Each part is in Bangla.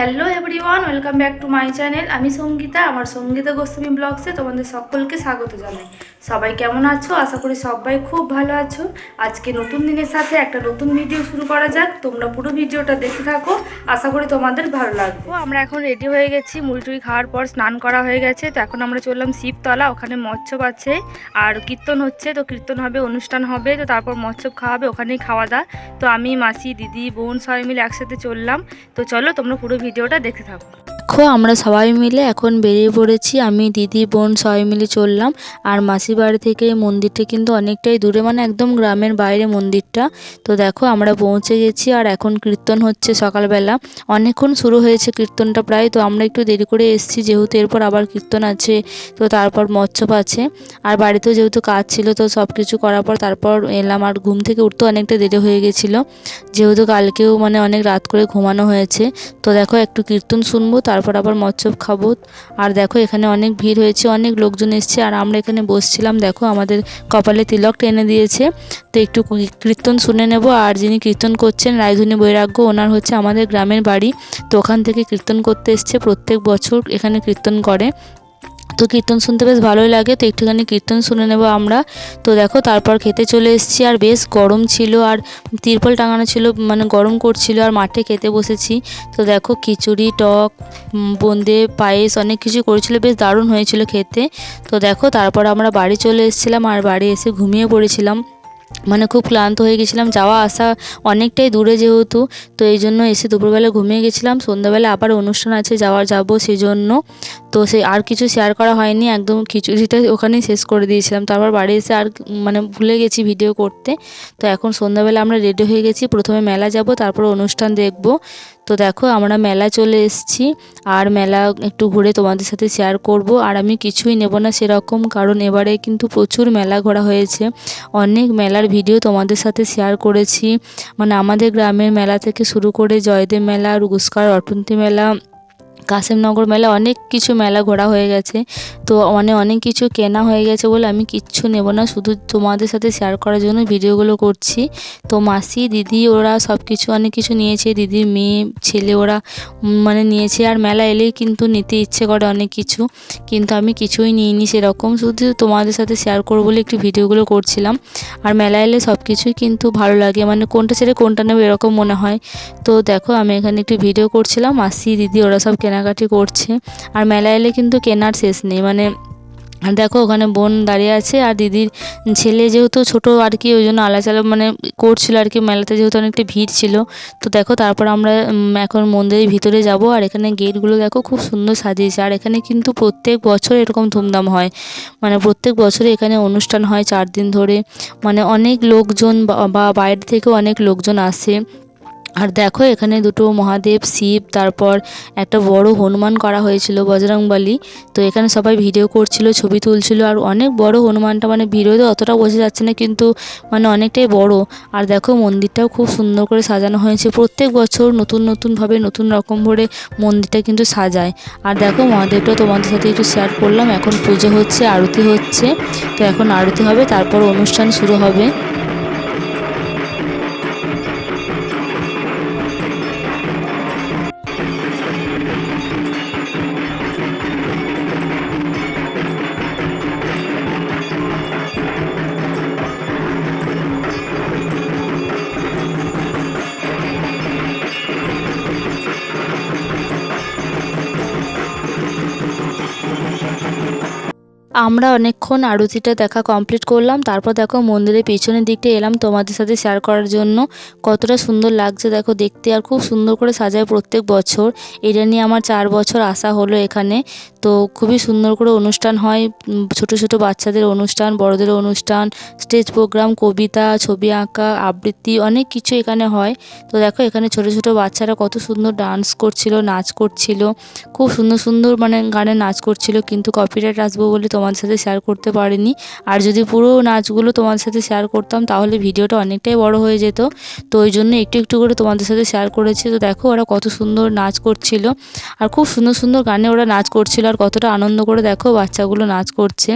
Hello everyone welcome back to my channel আমি সঙ্গীতা, আমার সঙ্গীতা গোস্বামী ব্লগসে তোমাদের সকলকে স্বাগত জানাই। সবাই কেমন আছো? আশা করি সবাই খুব ভালো আছো। আজকে নতুন দিনের সাথে একটা নতুন ভিডিও শুরু করা যাক। তোমরা পুরো ভিডিওটা দেখতে থাকো। আশা করি তোমাদের ভালো লাগবে। আমরা এখন রেডি হয়ে গেছি। মুড়ি টুড়ি খাওয়ার পর স্নান করা হয়ে গেছে। তো এখন আমরা চললাম শিবতলা, ওখানে মৎস্যপ আছে। আর কীর্তন হচ্ছে, তো কীর্তন হবে, অনুষ্ঠান হবে। তো তারপর মৎস্যপ খাওয়াবে, ওখানেই খাওয়া দাওয়া। তো আমি, মাসি, দিদি, বোন সবাই মিলে একসাথে চললাম। তো চলো তোমরা পুরো ভিডিওটা দেখতে থাকো। দেখো আমরা সবাই মিলে এখন বেরিয়ে পড়েছি। আমি, দিদি, বোন সবাই মিলে চললাম। আর মাসির বাড়ি থেকে মন্দিরটা কিন্তু অনেকটাই দূরে মানে একদম গ্রামের বাইরে মন্দিরটা। তো দেখো, আমরা পৌঁছে গেছি আর এখন কীর্তন হচ্ছে সকালবেলা। অনেকক্ষণ শুরু হয়েছে কীর্তনটা প্রায়, তো আমরা একটু দেরি করে এসেছি, যেহেতু এরপর আবার কীর্তন আছে, তো তারপর মৎস্যপ আছে। আর বাড়িতেও যেহেতু কাজ ছিল, তো সব কিছু করার পর তারপর এলাম। আর ঘুম থেকে উঠতে অনেকটা দেরি হয়ে গেছিল। যেহেতু কালকেও মানে অনেক রাত করে ঘুমানো হয়েছে। তো দেখো, একটু কীর্তন শুনব তারপর আবার মৎস্যপ খাব। আর দেখো, এখানে অনেক ভিড় হয়েছে, অনেক লোকজন এসছে। আর আমরা এখানে বসছিলাম, দেখো, আমাদের কপালে তিলক টেনে দিয়েছে। তো একটু কীর্তন শুনে নেব। আর যিনি কীর্তন করছেন রায়ধুনী বৈরাগ্য, ওনার হচ্ছে আমাদের গ্রামের বাড়ি। তো ওখান থেকে কীর্তন করতে এসছে প্রত্যেক বছর, এখানে কীর্তন করে। তো কীর্তন শুনতে বেশ ভালোই লাগে, তো একটুখানি কীর্তন শুনে নেব আমরা। তো দেখো, তারপর খেতে চলে এসেছি আর বেশ গরম ছিল আর তিরপল টাঙানো ছিল মানে গরম করছিল আর মাঠে খেতে বসেছি। তো দেখো, খিচুড়ি, টক বোঁদে, পায়েস অনেক কিছু করেছিল, বেশ দারুণ হয়েছিল খেতে। তো দেখো, তারপর আমরা বাড়ি চলে এসেছিলাম আর বাড়ি এসে ঘুমিয়ে পড়েছিলাম। মানে খুব ক্লান্ত হয়ে গেছিলাম, যাওয়া আসা অনেকটাই দূরে যেহেতু, তো এই জন্য এসে দুপুরবেলা ঘুমিয়ে গেছিলাম, সন্ধ্যাবেলা আবার অনুষ্ঠান আছে, যাওয়ার যাব সেজন্য, তো সে আর কিছু শেয়ার করা হয়নি, একদম খিচুড়িটা ওখানেই শেষ করে দিয়েছিলাম তারপর বাড়ি এসে আর মানে ভুলে গেছি ভিডিও করতে, তো এখন সন্ধ্যাবেলা আমরা রেডি হয়ে গেছি, প্রথমে মেলা যাব, তারপর অনুষ্ঠান দেখব তো দেখো, আমরা মেলা চলে এসেছি। আর মেলা একটু ঘুরে তোমাদের সাথে শেয়ার করব। আর আমি কিছুই নেব না সেরকম, কারণ এবারে কিন্তু প্রচুর মেলা ঘোরা হয়েছে। অনেক মেলার ভিডিও তোমাদের সাথে শেয়ার করেছি। মানে আমাদের গ্রামের মেলা থেকে শুরু করে জয়দেব মেলা, রুস্কার অটন্তি মেলা কাশিমনগর মেলা অনেক কিছু মেলা ঘোরা হয়ে গেছে। তো মানে অনেক কিছু কেনা হয়ে গেছে বলে আমি কিচ্ছু নেব না। শুধু তোমাদের সাথে শেয়ার করার জন্য ভিডিওগুলো করছি। তো মাসি, দিদি ওরা সব কিছু অনেক কিছু নিয়েছে। দিদির মেয়ে, ছেলে ওরা মানে নিয়েছে। আর মেলা এলেই কিন্তু নিতে ইচ্ছে করে অনেক কিছু। কিন্তু আমি কিছুই নিইনি সেরকম। শুধু তোমাদের সাথে শেয়ার করব বলে একটু ভিডিওগুলো করছিলাম। আর মেলা এলে সব কিছুই কিন্তু ভালো লাগে। মানে কোনটা ছেড়ে কোনটা নেব এরকম মনে হয়। তো দেখো আমি এখানে একটু ভিডিও করছিলাম। মাসি, দিদি ওরা সব কেনাকাটি করছে। আর মেলা এলে কিন্তু কেনার শেষ নেই। মানে দেখো, ওখানে বোন দাঁড়িয়ে আছে আর দিদির ছেলে যেহেতু ছোট আর কি, ওই জন্য আলাচালা মানে করছিল আর কি। মেলাতে যেহেতু অনেকটা ভিড় ছিল। তো দেখো, তারপর আমরা এখন মন্দিরের ভিতরে যাব আর এখানে গেটগুলো দেখো খুব সুন্দর সাজিয়েছে। আর এখানে কিন্তু প্রত্যেক বছর এরকম ধুমধাম হয়। মানে প্রত্যেক বছরে এখানে অনুষ্ঠান হয় চার দিন ধরে। মানে অনেক লোকজন বা বাইরে থেকেও অনেক লোকজন আসে। আর দেখো, এখানে দুটো মহাদেব, শিব, তারপর একটা বড় হনুমান করা হয়েছিল বজরংবলী। তো এখানে সবাই ভিডিও করছিল, ছবি তুলছিল, আর অনেক বড় হনুমানটা মানে ভিডিওতে অতটা বোঝা যাচ্ছে না, কিন্তু মানে অনেকটাই বড়। আর দেখো, মন্দিরটাও খুব সুন্দর করে সাজানো হয়েছে। প্রত্যেক বছর নতুন নতুনভাবে, নতুন রকম করে মন্দিরটা কিন্তু সাজায়। আর দেখো মহাদেবটা তোমাদের সাথে একটু শেয়ার করলাম। এখন পুজো হচ্ছে, আরতি হচ্ছে। তো এখন আরতি হবে, তারপর অনুষ্ঠান শুরু হবে। আমরা অনেকক্ষণ আরতিটা দেখা কমপ্লিট করলাম। তারপর দেখো মন্দিরের পিছনের দিকটা এলাম তোমাদের সাথে শেয়ার করার জন্য। কতটা সুন্দর লাগছে দেখো দেখতে আর খুব সুন্দর করে সাজায় প্রত্যেক বছর। এটা নিয়ে আমার চার বছর আসা হলো এখানে। তো খুবই সুন্দর করে অনুষ্ঠান হয়। ছোট ছোট বাচ্চাদের অনুষ্ঠান, বড়দের অনুষ্ঠান স্টেজ প্রোগ্রাম কবিতা, ছবি আঁকা, আবৃত্তি অনেক কিছু এখানে হয়। তো দেখো এখানে ছোট ছোট বাচ্চারা কত সুন্দর ডান্স করছিল, নাচ করছিল। খুব সুন্দর সুন্দর মানে গানে নাচ করছিল কিন্তু কপিরাইট আসব বলে তোমাদের সাথে শেয়ার করতে পারিনি। আর যদি পুরো নাচগুলো তোমাদের সাথে শেয়ার করতাম, তাহলে ভিডিওটা অনেকটাই বড় হয়ে যেত। তো ওই জন্য একটু একটু করে তোমাদের সাথে শেয়ার করেছি। তো দেখো, ওরা কত সুন্দর নাচ করছিল। আর খুব সুন্দর সুন্দর গানে ওরা নাচ করছিল। আর কতটা আনন্দ করে দেখো, বাচ্চাগুলো নাচ করছে।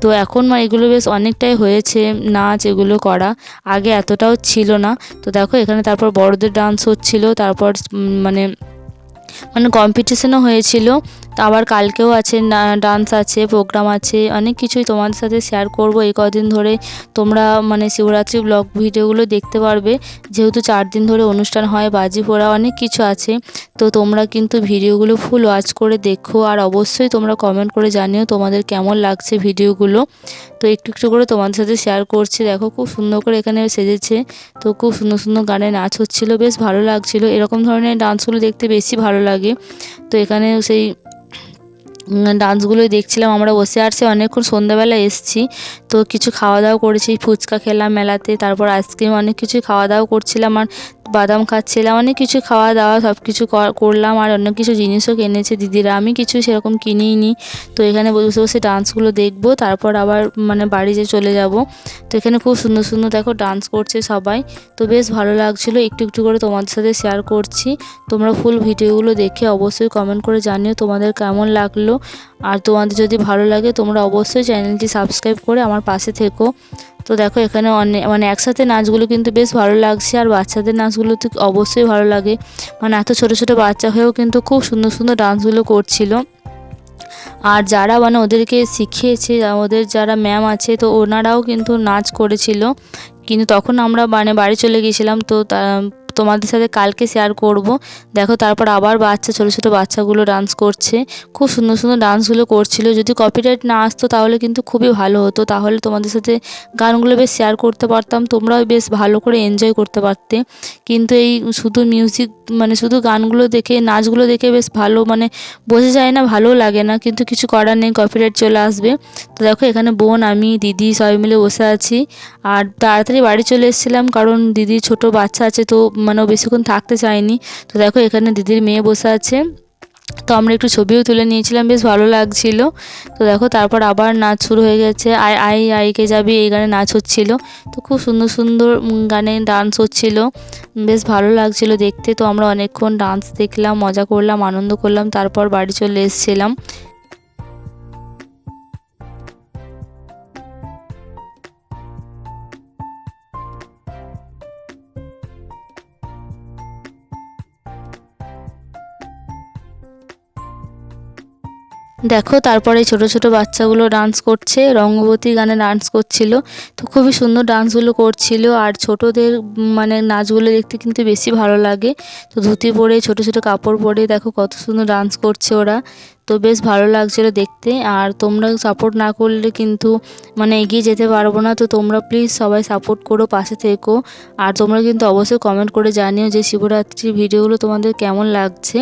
তো এখন মা, এগুলো বেশ অনেকটাই হয়েছে নাচ, এগুলো করা। আগে এতটাও ছিল না। তো দেখো, এখানে তারপর বড়দের ডান্স হচ্ছিল। তারপর মানে মানে কম্পিটিশনও হয়েছিল। আবার কালকেও আছে ডান্স আছে প্রোগ্রাম আছে, অনেক কিছুই তোমাদের সাথে শেয়ার করব। এই কদিন ধরে তোমরা মানে শিবরাত্রি ব্লগ ভিডিওগুলো দেখতে পারবে। যেহেতু চার দিন ধরে অনুষ্ঠান হয়, বাজি পোড়া অনেক কিছু আছে। তো তোমরা কিন্তু ভিডিওগুলো ফুল ওয়াচ করে দেখো আর অবশ্যই তোমরা কমেন্ট করে জানিও তোমাদের কেমন লাগছে ভিডিওগুলো। তো একটু একটু করে তোমাদের সাথে শেয়ার করছি। দেখো খুব সুন্দর করে এখানে সেজেছে। তো খুব সুন্দর সুন্দর গানে নাচ হচ্ছিল, বেশ ভালো লাগছিল। এরকম ধরনের ডান্সগুলো দেখতে বেশি ভালো লাগে। তো এখানে সেই ডান্সগুলোই দেখছিলাম। আমরা বসে আসছি অনেকক্ষণ সন্ধ্যাবেলা এসছি। তো কিছু খাওয়া দাওয়া করেছি, ফুচকা খেলাম মেলাতে, তারপর আইসক্রিম অনেক কিছুই খাওয়া দাওয়া করছিলাম আর বাদাম খাচ্ছিলাম, অনেক কিছু খাওয়া দাওয়া সব কিছু করলাম আর অন্য কিছু জিনিসও কিনেছে দিদিরা। আমি কিছু সেরকম কিনিই নি তো এখানে বসে বসে ডান্সগুলো দেখব, তারপর আবার মানে বাড়ি যে চলে যাব। তো এখানে খুব সুন্দর সুন্দর দেখো ডান্স করছে সবাই। তো বেশ ভালো লাগছিল, একটু একটু করে তোমাদের সাথে শেয়ার করছি। তোমরা ফুল ভিডিওগুলো দেখে অবশ্যই কমেন্ট করে জানিও তোমাদের কেমন লাগল। আর তোমাদের যদি ভালো লাগে, তোমরা অবশ্যই চ্যানেলটি সাবস্ক্রাইব করে আমার পাশে থেকো। তো দেখো এখানে অনেক মানে একসাথে নাচগুলো কিন্তু বেশ ভালো লাগছে, আর বাচ্চাদের নাচগুলো তো অবশ্যই ভালো লাগে। মানে এত ছোটো ছোটো বাচ্চা হয়েও কিন্তু খুব সুন্দর সুন্দর ডান্সগুলো করছিল। আর যারা মানে ওদেরকে শিখিয়েছে, ওদের যারা ম্যাম আছে, তো ওনারাও কিন্তু নাচ করেছিল। কিন্তু তখন আমরা মানে বাড়ি চলে গিয়েছিলাম তো তোমাদের সাথে কালকে শেয়ার করব। দেখো, তারপর আবার বাচ্চা, ছোটো ছোটো বাচ্চাগুলো ডান্স করছে। খুব সুন্দর সুন্দর ডান্সগুলো করছিল। যদি কপিরাইট না আসতো, তাহলে কিন্তু খুবই ভালো হতো। তাহলে তোমাদের সাথে গানগুলো বেশ শেয়ার করতে পারতাম। তোমরাও বেশ ভালো করে এনজয় করতে পারতে। কিন্তু এই শুধু মিউজিক মানে শুধু গানগুলো দেখে, নাচগুলো দেখে বেশ ভালো মানে বোঝা যায় না, ভালো লাগে না। কিন্তু কিছু করার নেই কপিরাইট চলে আসবে। তো দেখো, এখানে বোন, আমি, দিদি সবাই মিলে বসে আছি। আর তাড়াতাড়ি বাড়ি চলে এসেছিলাম, কারণ দিদি ছোট বাচ্চা আছে, তো মানে ও বেশিক্ষণ থাকতে চায়নি। তো দেখো এখানে দিদির মেয়ে বসে আছে। তো আমরা একটু ছবিও তুলে নিয়েছিলাম, বেশ ভালো লাগছিল। তো দেখো তারপর আবার নাচ শুরু হয়ে গেছে। আই আই আইকে যাবি এই গানে নাচ হচ্ছিল। তো খুব সুন্দর সুন্দর গানে ডান্স হচ্ছিল। বেশ ভালো লাগছিল দেখতে। তো আমরা অনেকক্ষণ ডান্স দেখলাম, মজা করলাম, আনন্দ করলাম। তারপর বাড়ি চলে এসেছিলাম। দেখো, তারপরে ছোট ছোট বাচ্চাগুলো ডান্স করছে, রঙ্গবতী গানে ডান্স করছিল। তো খুবই সুন্দর ডান্সগুলো করছিল, আর ছোটদের মানে নাচগুলো দেখতে কিন্তু বেশি ভালো লাগে। তো ধুতি পরে ছোট ছোট কাপড় পরে দেখো কত সুন্দর ডান্স করছে ওরা। তো বেশ ভালো লাগছিল দেখতে। আর তোমরা সাপোর্ট না করলে কিন্তু মানে এগিয়ে যেতে পারব না। তো তোমরা প্লিজ সবাই সাপোর্ট করো, পাশে থেকো। আর তোমরা কিন্তু অবশ্যই কমেন্ট করে জানিও যে শিবরাত্রির ভিডিওগুলো তোমাদের কেমন লাগছে।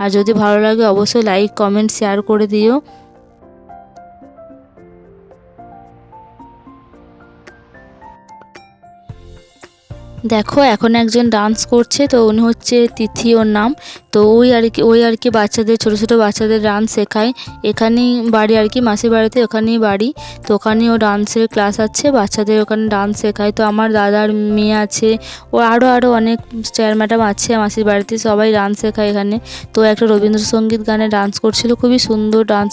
আর যদি ভালো লাগে অবশ্যই লাইক কমেন্ট শেয়ার করে দিও। দেখো, এখন একজন ডান্স করছে, তো উনি হচ্ছে তিথি ওর নাম। তো ওই আর কি, ওই আর কি বাচ্চাদের, ছোটো ছোটো বাচ্চাদের ডান্স শেখায়। এখানেই বাড়ি আর কি, মাসির বাড়িতে ওখানেই বাড়ি। তো ওখানেও ডান্সের ক্লাস আছে, বাচ্চাদের ওখানে ডান্স শেখায়। তো আমার দাদার মেয়ে আছে, ও আরও আরও অনেক চেয়ার ম্যাডাম আছে মাসির বাড়িতে, সবাই ডান্স শেখায় এখানে। তো একটা রবীন্দ্রসঙ্গীত গানে ডান্স করছিল, খুবই সুন্দর ডান্স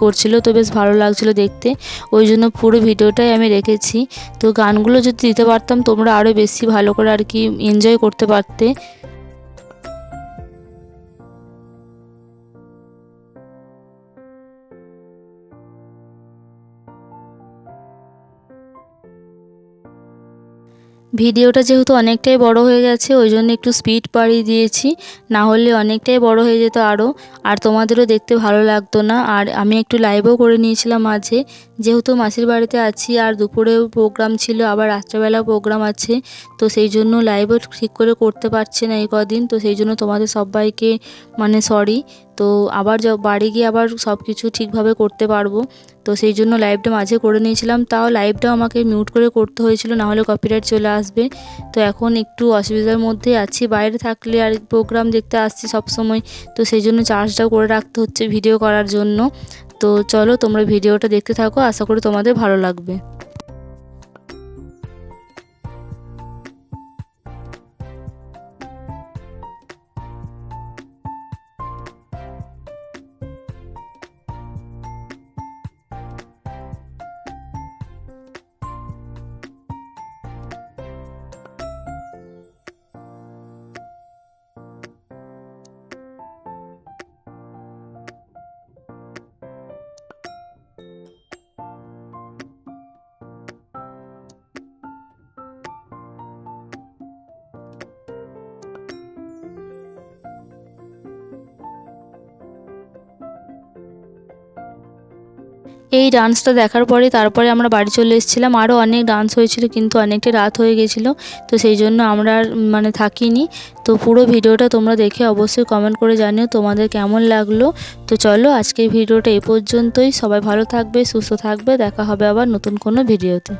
করছিল, তো বেশ ভালো লাগছিল দেখতে। ওই জন্য পুরো ভিডিওটাই আমি রেখেছি। তো গানগুলো যদি দিতে পারতাম, তোমরা আরও বেশি ভালো করে আর কি এনজয় করতে পারতে। ভিডিওটা যেহেতু অনেকটাই বড় হয়ে গেছে, ওই জন্য একটু স্পিড বাড়িয়ে দিয়েছি। না হলে অনেকটাই বড় হয়ে যেত আরও আর তোমাদেরও দেখতে ভালো লাগতো না। আর আমি একটু লাইভও করে নিয়েছিলাম মাঝে যেহেতু মাসির বাড়িতে আছি, আর দুপুরেও প্রোগ্রাম ছিল, আবার রাত্রেবেলাও প্রোগ্রাম আছে, তো সেই জন্য লাইভও ঠিক করে করতে পারছি না এই কদিন। তো সেই জন্য তোমাদের সবাইকে মানে সরি তো আবার বাড়ি গিয়ে আবার সব কিছু ঠিকভাবে করতে পারব। তো সেই জন্য লাইভটা মাঝে করে নিয়েছিলাম, তাও লাইভটাও আমাকে মিউট করে করতে হয়েছিল, নাহলে কপিরাইট চলে আসবে। তো এখন একটু অসুবিধার মধ্যে আছি, বাইরে থাকলে আর প্রোগ্রাম দেখতে আসছি সবসময়, তো সেই জন্য চার্জটাও করে রাখতে হচ্ছে ভিডিও করার জন্য। তো চলো তোমরা ভিডিওটা দেখতে থাকো, আশা করি তোমাদের ভালো লাগবে। এই ডান্সটা দেখার পরে তারপরে আমরা বাড়ি চলে এসেছিলাম। আরও অনেক ডান্স হয়েছিল, কিন্তু অনেকটা রাত হয়ে গেছিল। তো সেই জন্য আমরা মানে থাকিনি। তো পুরো ভিডিওটা তোমরা দেখে অবশ্যই কমেন্ট করে জানিও তোমাদের কেমন লাগল। তো চলো আজকের ভিডিওটা এ পর্যন্তই। সবাই ভালো থাকবে, সুস্থ থাকবে। দেখা হবে আবার নতুন কোনো ভিডিওতে।